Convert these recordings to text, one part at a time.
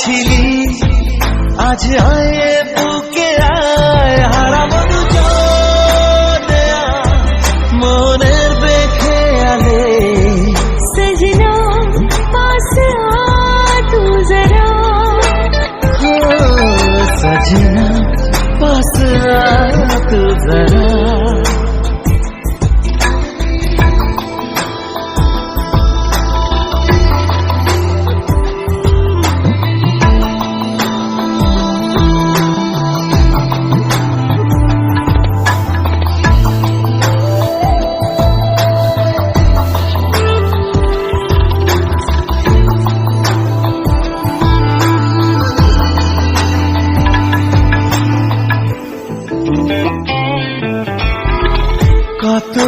ছিলি আজ আয়ে বুকে আয় হারা মনু মনের বেখে আলে। সজনা পাশে তু জরা সজনা পাশে তু জরা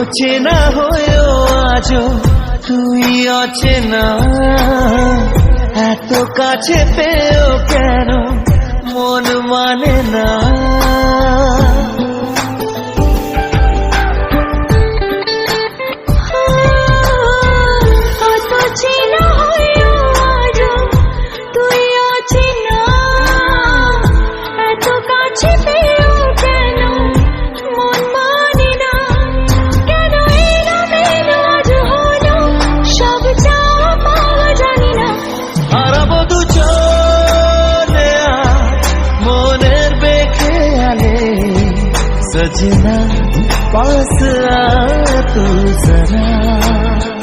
চেনা হয়েও আজ তুই অচেনা। এত কাছে পেয়েও কেন সজনা পাস আ তু জরা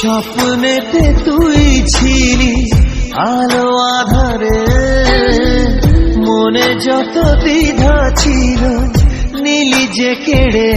স্বপ্নেতে তুই ছিলি আলো আধারে। মনে যত দ্বিধা ছিল নীলি যে কেড়ে।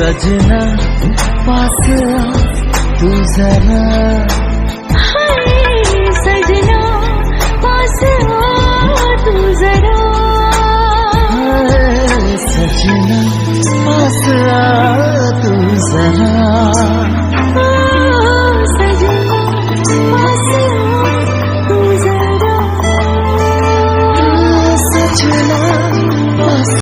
सजना पास तू जरा. सजना पास तू जरा.